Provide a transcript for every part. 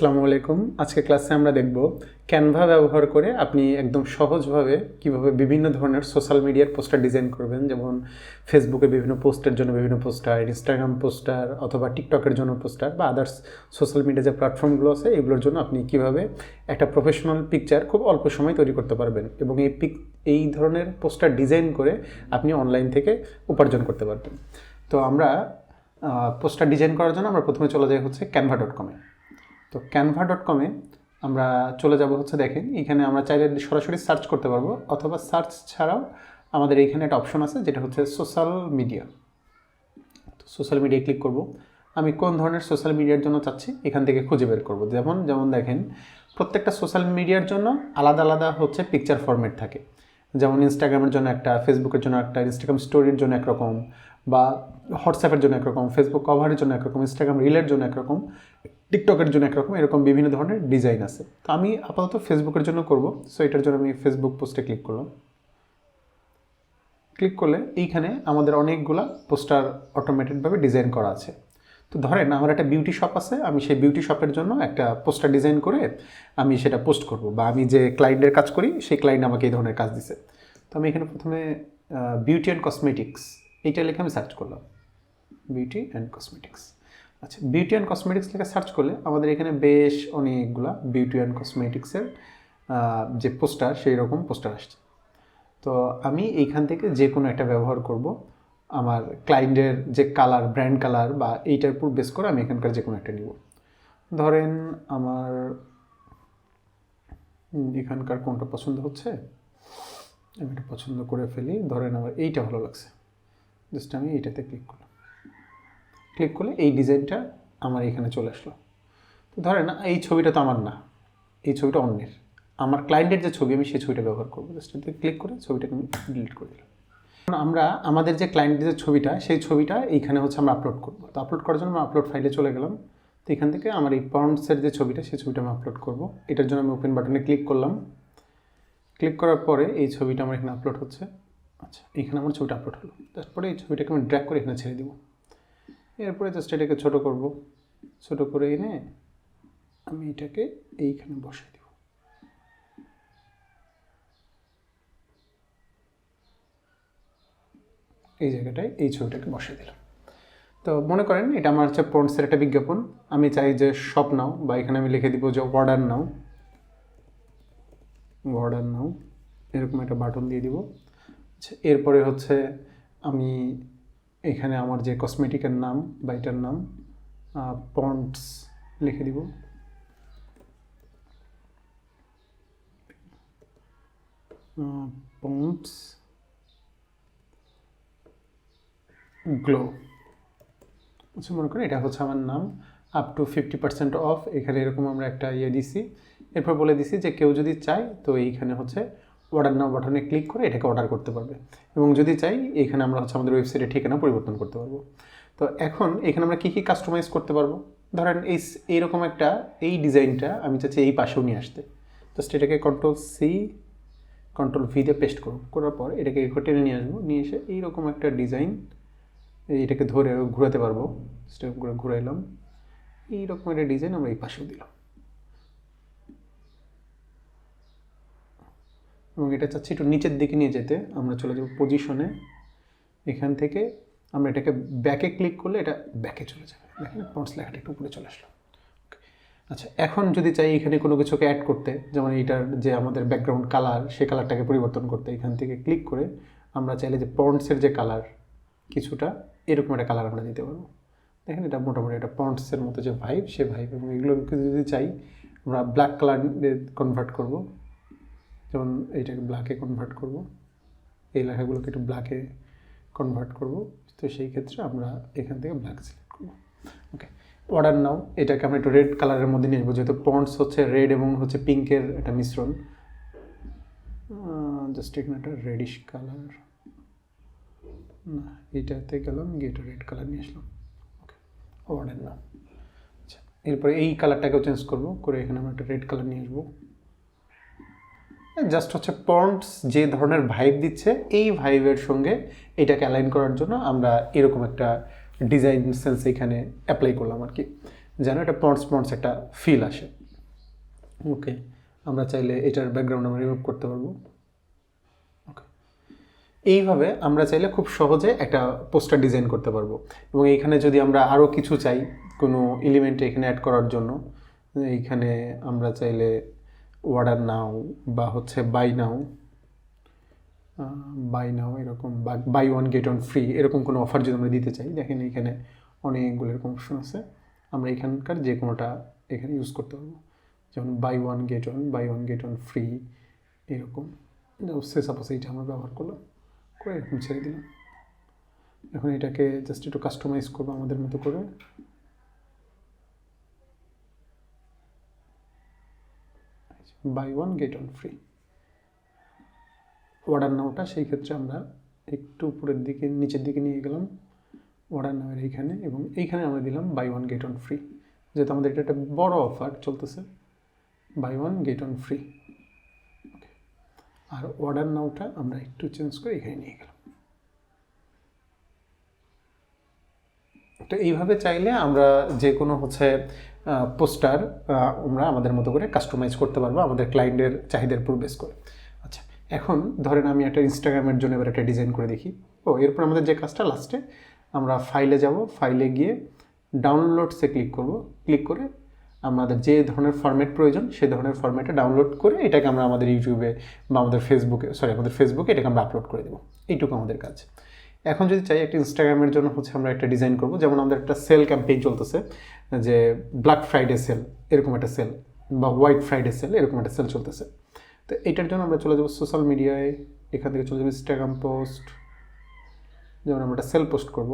আসসালামু আলাইকুম। আজকে ক্লাসে আমরা দেখব ক্যানভা ব্যবহার করে আপনি একদম সহজভাবে কীভাবে বিভিন্ন ধরনের সোশ্যাল মিডিয়ার পোস্টার ডিজাইন করবেন। যেমন ফেসবুকে বিভিন্ন পোস্টের জন্য বিভিন্ন পোস্টার ইনস্টাগ্রাম পোস্টার অথবা টিকটকের জন্য পোস্টার বা আদার্স সোশ্যাল মিডিয়া যে প্ল্যাটফর্মগুলো আছে, এগুলোর জন্য আপনি কীভাবে একটা প্রফেশনাল পিকচার খুব অল্প সময় তৈরি করতে পারবেন এবং এই পিক এই ধরনের পোস্টার ডিজাইন করে আপনি অনলাইন থেকে উপার্জন করতে পারবেন। তো আমরা পোস্টার ডিজাইন করার জন্য আমরা প্রথমে চলে যাই হচ্ছে ক্যানভা ডট কমে তো ক্যানভা ডট কমে আমরা চলে যাব হচ্ছে দেখেন, এখানে আমরা চাইলে সরাসরি সার্চ করতে পারব, অথবা সার্চ ছাড়াও আমাদের এখানে একটা অপশন আছে, যেটা হচ্ছে সোশ্যাল মিডিয়া তো সোশ্যাল মিডিয়ায় ক্লিক করব। আমি কোন ধরনের সোশ্যাল মিডিয়ার জন্য চাচ্ছি, এখান থেকে খুঁজে বের করব। যেমন যেমন দেখেন, প্রত্যেকটা সোশ্যাল মিডিয়ার জন্য আলাদা আলাদা হচ্ছে পিকচার ফরম্যাট থাকে। যেমন ইনস্টাগ্রামের জন্য একটা ফেসবুকের জন্য একটা ইনস্টাগ্রাম স্টোরির জন্য একরকম, বা হোয়াটসঅ্যাপের জন্য একরকম ফেসবুক কভারের জন্য একরকম ইনস্টাগ্রাম রিলের জন্য একরকম টিকটকের জন্য একরকম, এরকম বিভিন্ন ধরনের ডিজাইন আছে। তো আমি আপাতত ফেসবুকের জন্য করব। সো এটার জন্য আমি ফেসবুক পোস্টে ক্লিক করলাম। ক্লিক করলে এইখানে আমাদের অনেকগুলা পোস্টার অটোমেটেডভাবে ডিজাইন করা আছে। তো ধরেন আমার একটা বিউটি শপ আছে, আমি সেই বিউটি শপের জন্য একটা পোস্টার ডিজাইন করে আমি সেটা পোস্ট করব বা আমি যে ক্লায়েন্টের কাজ করি, সেই ক্লায়েন্ট আমাকে এই ধরনের কাজ দিছে। তো আমি এখানে প্রথমে বিউটি অ্যান্ড কসমেটিক্স এইটা লিখে আমি সার্চ করলাম। Beauty and cosmetics. আচ্ছা বিউটি অ্যান্ড কসমেটিক্স লেখা সার্চ করলে আমাদের এখানে বেশ অনেকগুলা বিউটি অ্যান্ড কসমেটিক্সের যে পোস্টার, সেই রকম পোস্টার আসছে। তো আমি এইখান থেকে যে কোনো একটা ব্যবহার করব। আমার ক্লায়েন্টের যে কালার, ব্র্যান্ড কালার বা এইটার উপর বেস করে আমি এখানকার যে কোনো একটা নিব। ধরেন আমার এখানকার কোনটা পছন্দ হচ্ছে? আমি এটা পছন্দ করে ফেলি। ধরেন আমার এইটা ভালো লাগছে। জাস্ট আমি এইটাতে ক্লিক করলাম। ক্লিক করলে এই ডিজাইনটা আমার এখানে চলে আসলো। তো ধরেন এই ছবিটা তো আমার না, এই ছবিটা অন্যের। আমার ক্লায়েন্টের যে ছবি, আমি সেই ছবিটা ব্যবহার করব। জাস্ট এতে ক্লিক করে ছবিটাকে আমি ডিলিট করে দিলাম। আমরা, আমাদের যে ক্লায়েন্টের যে ছবিটা, সেই ছবিটা এইখানে হচ্ছে আমরা আপলোড করব। তো আপলোড করার জন্য আমরা আপলোড ফাইলে চলে গেলাম। তো এখান থেকে আমার এই পাউন্ডসের যে ছবিটা, সেই ছবিটা আমি আপলোড করব। এটার জন্য আমি ওপেন বাটনে ক্লিক করলাম। ক্লিক করার পরে এই ছবিটা আমার এখানে আপলোড হচ্ছে। আচ্ছা এখানে আমার ছবিটা আপলোড হলো। তারপরে এই ছবিটাকে আমি ড্র্যাক করে এখানে ছেড়ে দিব। এরপরে জাস্ট এটাকে ছোটো করব। ছোটো করে এনে আমি এটাকে এইখানে বসাই দেব। এই জায়গাটায় এই ছবিটাকে বসিয়ে দিলাম। তো মনে করেন এটা আমার হচ্ছে পন্ডসের একটা বিজ্ঞাপন। আমি চাই যে শপ নাও বা এখানে আমি লিখে দিব যে অর্ডার নাও অর্ডার নাও এরকম একটা বাটন দিয়ে দিব। আচ্ছা এরপরে হচ্ছে আমি এখানে আমার যে কসমেটিকের নাম বা এটার নাম পন্ডস লিখে দিব। পন্ডস গ্লো আচ্ছা মনে করেন এটা হচ্ছে আমার নাম। Up to fifty percent off এখানে এরকম আমরা একটা ইয়ে দিছি। এরপর বলে দিছি যে কেউ যদি চায়, তো এইখানে হচ্ছে অর্ডার নাও বাটনে ক্লিক করে এটাকে অর্ডার করতে পারবে। এবং যদি চাই, এখানে আমরা হচ্ছে আমাদের ওয়েবসাইটের ঠিকানা পরিবর্তন করতে পারব। তো এখন এখানে আমরা কী কী কাস্টমাইজ করতে পারব? ধরেন এই এইরকম একটা এই ডিজাইনটা আমি চাচ্ছি এই পাশেও নিয়ে আসতে। জাস্ট এটাকে কন্ট্রোল সি কন্ট্রোল ভি দিয়ে পেস্ট করব করার পর এটাকে হোটেলে নিয়ে আসব। নিয়ে এসে এইরকম একটা ডিজাইন এটাকে ধরে ঘোরাতে পারব। করে ঘুরাইলাম। এইরকম একটা ডিজাইন আমরা এই পাশেও দিলাম। এবং এটা চাচ্ছি একটু নিচের দিকে নিয়ে যেতে। আমরা চলে যাব পজিশনে এখান থেকে আমরা এটাকে ব্যাকে ক্লিক করলে এটা ব্যাকে চলে যাবে। দেখেন পন্টস লেখাটা একটু উপরে চলে আসলো। আচ্ছা এখন যদি চাই এখানে কোনো কিছুকে অ্যাড করতে, যেমন এটার যে আমাদের ব্যাকগ্রাউন্ড কালার সেই কালারটাকে পরিবর্তন করতে, এখান থেকে ক্লিক করে আমরা চাইলে যে পন্টসের যে কালার কিছুটা এরকম একটা কালার আমরা দিতে পারব। দেখেন, এটা মোটামুটি একটা পন্টসের মতো যে ভাইব সে ভাইব এবং এগুলো যদি চাই, আমরা ব্ল্যাক কালার কনভার্ট করব। যেমন এইটাকে ব্ল্যাকে কনভার্ট করব, এই লেখাগুলোকে একটু ব্ল্যাকে কনভার্ট করব, তো সেই ক্ষেত্রে আমরা এখান থেকে ব্ল্যাক সিলেক্ট করব। ওকে অর্ডার নাও এটাকে আমরা একটু রেড কালারের মধ্যে নিয়ে আসব, যেহেতু পন্টস হচ্ছে রেড এবং হচ্ছে পিঙ্কের একটা মিশ্রণ। জাস্ট এখানে একটা রেডিশ কালার না, এইটাতে গেলাম, গিয়ে এটা রেড কালার নিয়ে আসলাম। ওকে অর্ডার নাও আচ্ছা এরপরে এই কালারটাকেও চেঞ্জ করব, করে এখানে আমরা একটা রেড কালার নিয়ে আসব। জাস্ট হচ্ছে পন্টস যে ধরনের ভাইব দিচ্ছে, এই ভাইবের সঙ্গে এটাকে অ্যালাইন করার জন্য আমরা এরকম একটা ডিজাইন সেন্স এখানে অ্যাপ্লাই করলাম আর কি। যেন একটা পন্স পন্স একটা ফিল আসে। ওকে আমরা চাইলে এটার ব্যাকগ্রাউন্ড আমরা রিমুভ করতে পারব। এইভাবে আমরা চাইলে খুব সহজে একটা পোস্টার ডিজাইন করতে পারব। এবং এইখানে যদি আমরা আরও কিছু চাই, কোনো এলিমেন্ট এখানে অ্যাড করার জন্য, এইখানে আমরা চাইলে অর্ডার নাও বা হচ্ছে বাই নাও বাই নাও এরকম বা buy one get one free এরকম কোনো অফার যদি আমরা দিতে চাই, দেখেন এখানে অনেকগুলো এরকম অপশন আছে। আমরা এখানকার যে কোনোটা এখানে ইউজ করতে পারব। যেমন buy one get one buy one get one free এরকম। সে সাপোজ এইটা আমরা ব্যবহার করলাম, করে এরকম ছেড়ে দিলাম। এখন এটাকে জাস্ট একটু কাস্টমাইজ করব আমাদের মতো করে। Buy one get one free. Order নাওটা সেই ক্ষেত্রে আমরা একটু উপরের দিকে, নিচের দিকে নিয়ে গেলাম। অর্ডার নামের এইখানে এবং এইখানে আমরা দিলাম buy one get one free. যেহেতু আমাদের এটা একটা বড় অফার চলতেছে, buy one get one free. আর অর্ডার নাওটা আমরা একটু চেঞ্জ করে এখানে নিয়ে গেলাম। তো এইভাবে চাইলে আমরা যে কোনো হচ্ছে পোস্টার আমরা আমাদের মতো করে কাস্টমাইজ করতে পারব আমাদের ক্লায়েন্টের চাহিদার উপর বেস করে। আচ্ছা এখন ধরেন আমি একটা ইনস্টাগ্রামের জন্য এবার একটা ডিজাইন করে দেখি। ও, এরপর আমাদের যে কাজটা লাস্টে আমরা ফাইলে যাব ফাইলে গিয়ে ডাউনলোডসে ক্লিক করব। ক্লিক করে আমাদের যে ধরনের ফরম্যাট প্রয়োজন সেই ধরনের ফরম্যাটে ডাউনলোড করে এটাকে আমরা আমাদের ইউটিউবে বা আমাদের ফেসবুকে সরি আমাদের ফেসবুকে এটাকে আমরা আপলোড করে দেবো। এইটুকু আমাদের কাজ। এখন যদি চাই একটা ইনস্টাগ্রামের জন্য হচ্ছে আমরা একটা ডিজাইন করব। যেমন আমাদের একটা সেল ক্যাম্পেইন চলতেছে, যে ব্ল্যাক ফ্রাইডে সেল এরকম একটা সেল বা হোয়াইট ফ্রাইডে সেল এরকম একটা সেল চলতেছে। তো এটার জন্য আমরা চলে যাব সোশ্যাল মিডিয়ায় এখান থেকে চলে যাব ইনস্টাগ্রাম পোস্ট যেমন আমরা একটা সেল পোস্ট করব।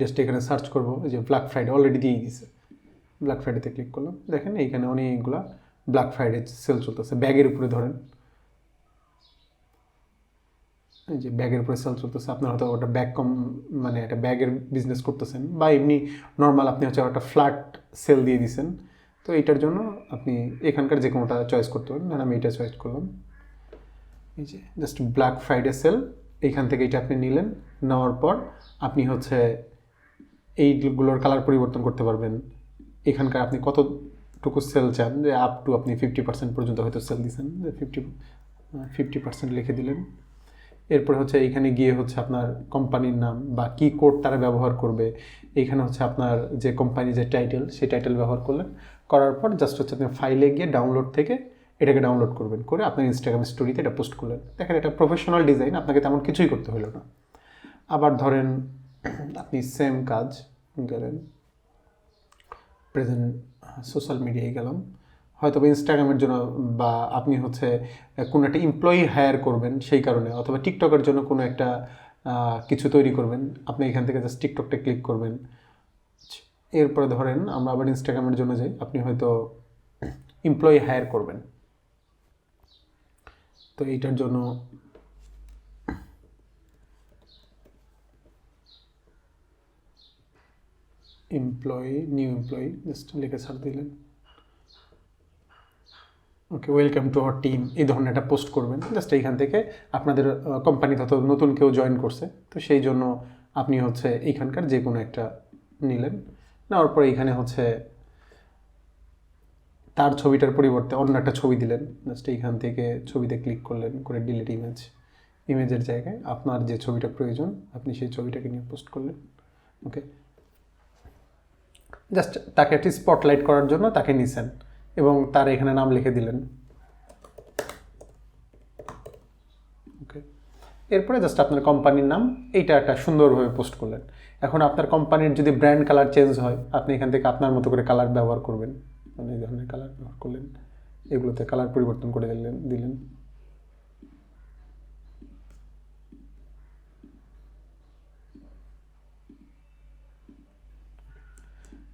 জাস্ট এখানে সার্চ করব যে ব্ল্যাক ফ্রাইডে অলরেডি দিয়ে দিয়েছে ব্ল্যাক ফ্রাইডেতে ক্লিক করলাম। দেখেন এইখানে অনেকগুলা ব্ল্যাক ফ্রাইডে সেল চলতেছে। ব্যাগের উপরে ধরেন। যে ব্যাগের উপরে সেল চলতেছে, আপনার হয়তো ওটা ব্যাগ কম মানে একটা ব্যাগের বিজনেস করতেছেন, বা এমনি নর্মাল আপনি হচ্ছে একটা ফ্ল্যাট সেল দিয়ে দিছেন, তো এইটার জন্য আপনি এখানকার যে কোনোটা চয়েস করতে পারেন না আমি এটা চয়েস করলাম। এই যে জাস্ট ব্ল্যাক ফ্রাইডে সেল এইখান থেকে এটা আপনি নিলেন, নেওয়ার পর আপনি হচ্ছে এইগুলোর কালার পরিবর্তন করতে পারবেন। এখানকার আপনি কতটুকু সেল চান, যে আপ টু আপনি ফিফটি পার্সেন্ট পর্যন্ত হয়তো সেল দিচ্ছেন ফিফটি ফিফটি পার্সেন্ট লিখে দিলেন। এরপরে হচ্ছে এইখানে গিয়ে হচ্ছে আপনার কোম্পানির নাম বা কি কোড তারা ব্যবহার করবে, এইখানে হচ্ছে আপনার যে কোম্পানি যে টাইটেল সেই টাইটেল ব্যবহার করলেন। করার পর জাস্ট হচ্ছে আপনি ফাইলে গিয়ে ডাউনলোড থেকে এটাকে ডাউনলোড করবেন। করে আপনার ইনস্টাগ্রাম স্টোরিতে এটা পোস্ট করলেন। দেখেন এটা প্রফেশনাল ডিজাইন আপনাকে তেমন কিছুই করতে হলো না। আবার ধরেন আপনি সেম কাজ গেলেন প্রেজেন্ট সোশ্যাল মিডিয়ায় গেলাম। হয়তো ইনস্টাগ্রামের জন্য বা আপনি হচ্ছে কোনো একটা এমপ্লয়ি হায়ার করবেন সেই কারণে, অথবা টিকটকের জন্য কোনো একটা কিছু তৈরি করবেন। আপনি এখান থেকে জাস্ট টিকটকটা ক্লিক করবেন। এরপরে ধরেন আমরা আবার ইনস্টাগ্রামের জন্য যাই, আপনি হয়তো এমপ্লয়ি হায়ার করবেন। তো এইটার জন্য এমপ্লয়ি নিউ এমপ্লয়ি জাস্ট লিখে ছাড় দিলেন। Okay welcome to our team এই ধরনের একটা পোস্ট করবেন। জাস্ট এইখান থেকে আপনাদের কোম্পানি হয়তো নতুন কেউ জয়েন করছে। তো সেই জন্য আপনি হচ্ছে এইখানকার যে কোনো একটা নিলেন। নেওয়ার পরে এইখানে হচ্ছে তার ছবিটার পরিবর্তে অন্য একটা ছবি দিলেন। জাস্ট এইখান থেকে ছবিতে ক্লিক করলেন, করে ডিলিট ইমেজ ইমেজের জায়গায় আপনার যে ছবিটা প্রয়োজন, আপনি সেই ছবিটাকে নিয়ে পোস্ট করলেন। ওকে জাস্ট তাকে একটি স্পটলাইট করার জন্য তাকে নিছেন। এবং তার এখানে নাম লিখে দিলেন। ওকে এরপরে জাস্ট আপনার কোম্পানির নাম, এইটা একটা সুন্দরভাবে পোস্ট করলেন। এখন আপনার কোম্পানির যদি ব্র্যান্ড কালার চেঞ্জ হয়, আপনি এখান থেকে আপনার মতো করে কালার ব্যবহার করবেন। মানে এই ধরনের কালার ব্যবহার করলেন, এগুলোতে কালার পরিবর্তন করে দিলেন দিলেন।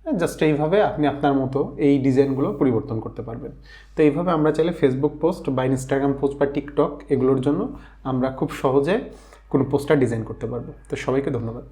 জাস্ট এইভাবে আপনি আপনার মতো এই ডিজাইনগুলো পরিবর্তন করতে পারবেন। তো এইভাবে আমরা চাইলে ফেসবুক পোস্ট বা ইনস্টাগ্রাম পোস্ট বা টিকটক এগুলোর জন্য আমরা খুব সহজে কোনো পোস্টার ডিজাইন করতে পারব। তো সবাইকে ধন্যবাদ।